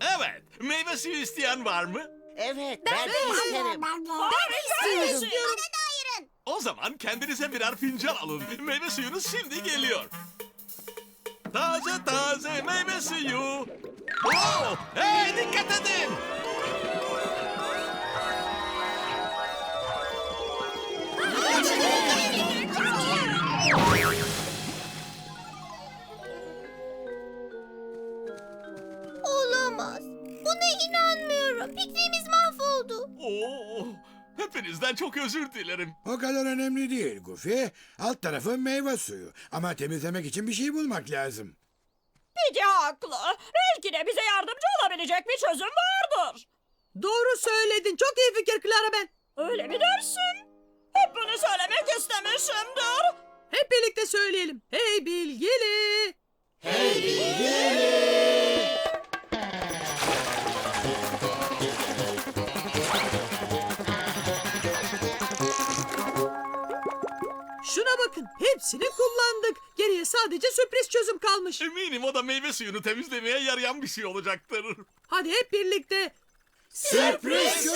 Evet. Meyve suyu isteyen var mı? Evet, ben, de isterim. Ben istiyorum. O zaman kendinize birer fincan alın. Meyve suyunuz şimdi geliyor. Taze taze meyve suyu. Oo, hey dikkat edin. İnanmıyorum. Pikniğimiz mahvoldu. Oo, hepinizden çok özür dilerim. O kadar önemli değil Goofy. Alt tarafı meyve suyu. Ama temizlemek için bir şey bulmak lazım. Peki haklı. Belki de bize yardımcı olabilecek bir çözüm vardır. Doğru söyledin. Çok iyi fikir Clara ben. Öyle mi dersin? Hep bunu söylemek istemişimdir. Hep birlikte söyleyelim. Hey bilgili. Şuna bakın. Hepsini kullandık. Geriye sadece sürpriz çözüm kalmış. Eminim o da meyve suyunu temizlemeye yarayan bir şey olacaktır. Hadi hep birlikte. Sürpriz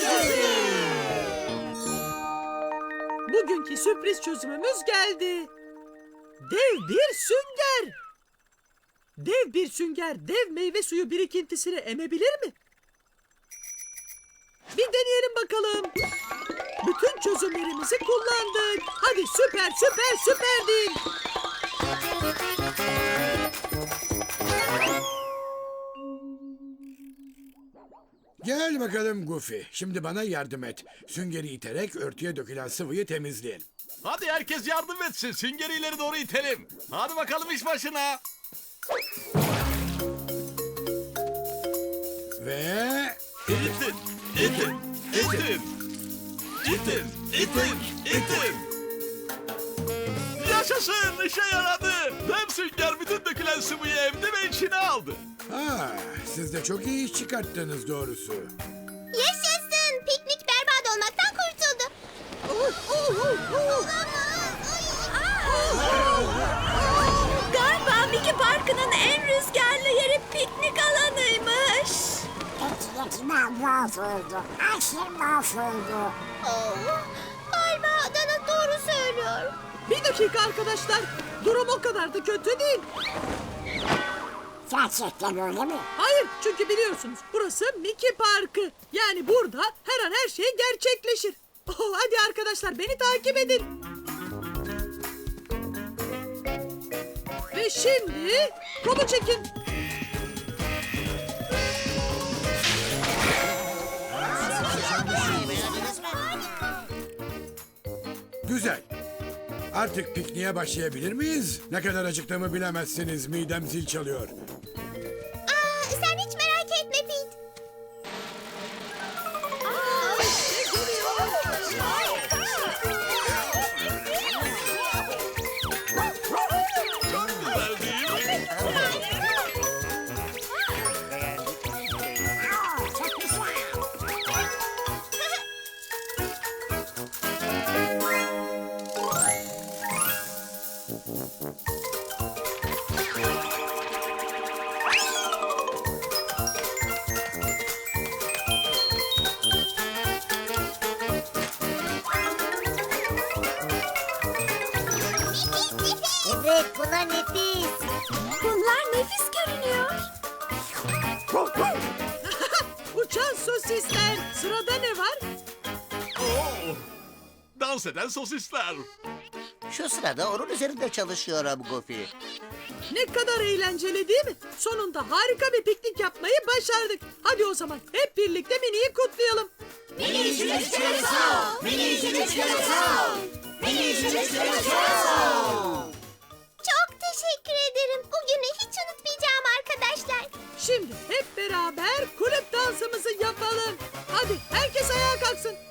Bugünkü sürpriz çözümümüz geldi. Dev bir sünger. Dev bir sünger dev meyve suyu birikintisini emebilir mi? Bir deneyelim bakalım. Bütün çözümlerimizi kullandık. Hadi süper süper süper deyin. Gel bakalım Goofy. Şimdi bana yardım et. Süngeri iterek örtüye dökülen sıvıyı temizleyelim. Hadi herkes yardım etsin. Süngeri ileri doğru itelim. Hadi bakalım iş başına. Ve İtin, itin, itin. İtin, itin, itin. Yaşasın, işe yaradı. Dev sünger bütün dökülen sıvıyı emdi ve içine aldı. ha, siz de çok iyi iş çıkarttınız doğrusu. Yaşasın. Piknik berbat olmaktan kurtuldu. Galiba Mickey Parkı'nın en rüzgarlı yeri piknik alanıymış. Piknik mahvoldu. Her şey mahvoldu. Oh, galiba Dana doğru söylüyor. Bir dakika arkadaşlar. Durum o kadar da kötü değil. Gerçekten öyle mi? Hayır çünkü biliyorsunuz burası Mickey Parkı. Yani burada her an her şey gerçekleşir. Oh, hadi arkadaşlar beni takip edin. Ve şimdi kolu çekin. Artık pikniğe başlayabilir miyiz? Ne kadar acıktığımı bilemezsiniz. Midem zil çalıyor. Evet, bunlar nefis. Bunlar nefis görünüyor. Uçan sosisler. Sırada ne var? Oo, dans eden sosisler. Şu sırada onun üzerinde çalışıyorum Goofy. Ne kadar eğlenceli değil mi? Sonunda harika bir piknik yapmayı başardık. Hadi o zaman hep birlikte Mini'yi kutlayalım. Çok teşekkür ederim. Bugünü hiç unutmayacağım arkadaşlar. Şimdi hep beraber kulüp